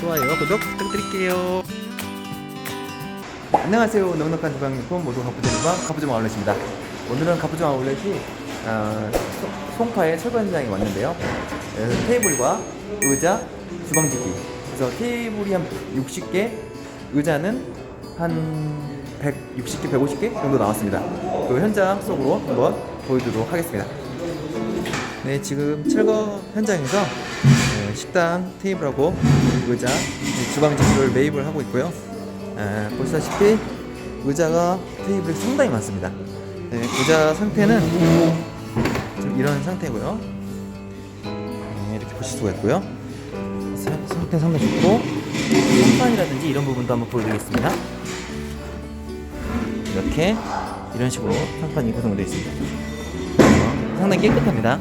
좋아요, 구독 부탁드릴게요. 안녕하세요. 넉넉한 주방용품 모두 가부장과 가부장 아울렛입니다. 오늘은 가부장 아울렛이 어, 소- 송파의 철거 현장에 왔는데요. 그래서 테이블과 의자, 주방지기. 그래서 테이블이 한 60개, 의자는 한 160개, 150개 정도 나왔습니다. 그 현장 속으로 한번 보여드리도록 하겠습니다. 네, 지금 철거 현장에서 네, 식당 테이블하고 의자, 네, 주방지기를 매입을 하고 있고요. 아, 보시다시피 의자가 테이블이 상당히 많습니다. 네, 의자 상태는 이런 상태고요. 보실 수가 있고요. 사- 상태 상당히 좋고 선반이라든지 이런 부분도 한번 보여드리겠습니다. 이렇게 이런 식으로 상판이 구성되어 있습니다. 어, 상당히 깨끗합니다.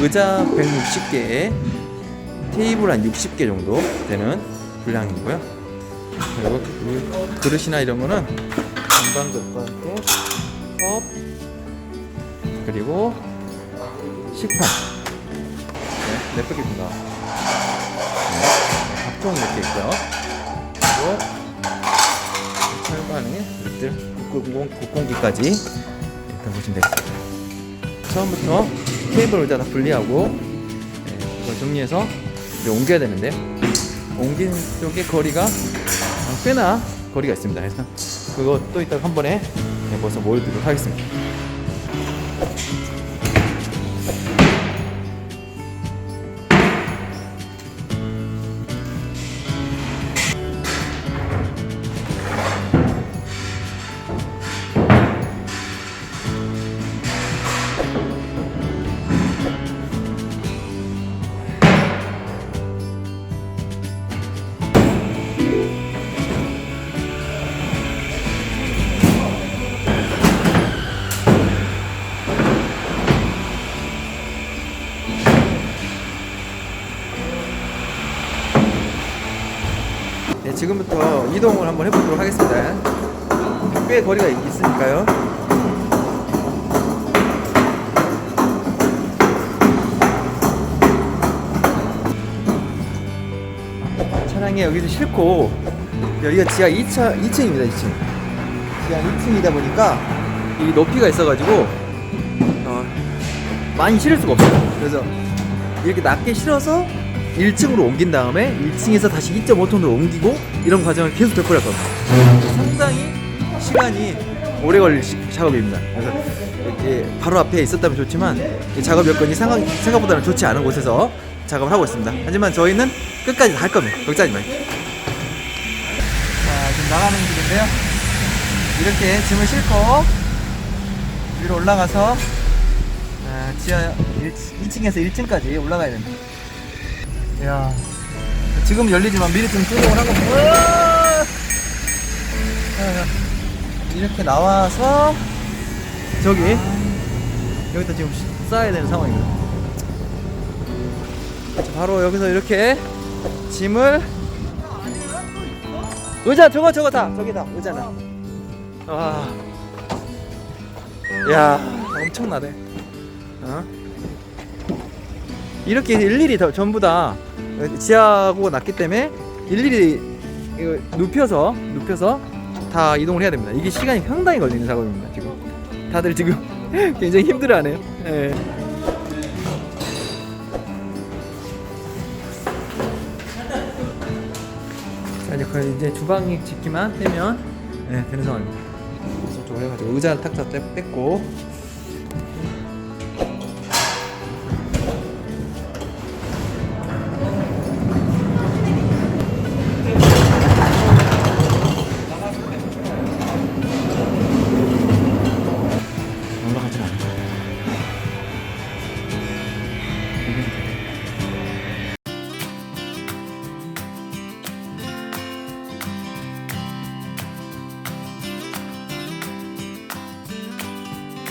의자 160개에 테이블 한 60개 정도 되는 분량이고요. 그리고 그 그릇이나 이런 거는 건강그릇과 함께 컵 그리고 식판 네, 몇 개입니다. 네, 밥통이 이렇게 있고요. 그리고 철반에 이렇게 국공, 국공기까지 일단 보시면 되겠습니다. 처음부터 의자 다 분리하고 네, 이걸 정리해서 이제 옮겨야 되는데요. 옮긴 쪽에 거리가 어, 꽤나 거리가 있습니다. 그래서 그것도 이따가 한 번에 네, 벌써 보여드리도록 하겠습니다. 지금부터 이동을 한번 해보도록 하겠습니다. 꽤 거리가 있- 있으니까요. 차량이 여기서 싣고 여기가 지하 2차, 2층입니다. 2층. 지하 2층이다 보니까 이 높이가 있어가지고 어, 많이 실을 수가 없어요. 그래서 이렇게 낮게 실어서 1층으로 옮긴 다음에 1층에서 다시 2.5톤으로 옮기고 이런 과정을 계속 겁니다. 상당히 시간이 오래 걸릴 시- 작업입니다. 그래서 이렇게 바로 앞에 있었다면 좋지만 이 작업 여건이 생각, 생각보다는 좋지 않은 곳에서 작업을 하고 있습니다. 하지만 저희는 끝까지 다 할 겁니다. 걱정하지 마세요. 자, 지금 나가는 길인데요. 이렇게 짐을 싣고 위로 올라가서 아, 지하 2층에서 1층까지 올라가야 됩니다. 이야, 지금 열리지만 미리 좀 조정을 하고! 아, 이렇게 나와서 저기 여기다 지금 쌓아야 되는 상황입니다. 자, 바로 여기서 이렇게 짐을 의자 저거 저거 다 저기 다 의자는 와, 야 엄청나네. 어? 이렇게 일일이 다, 전부 다 지하고 났기 때문에 일일이 이거 눕혀서 눕혀서 다 이동을 해야 됩니다. 이게 시간이 상당히 걸리는 작업입니다. 지금 다들 지금 굉장히 힘들어하네요. 예. 자 이제 주방이 짓기만 되면 예, 되는 상황입니다. 저쪽으로 해가지고 의자를 탁자 뺐고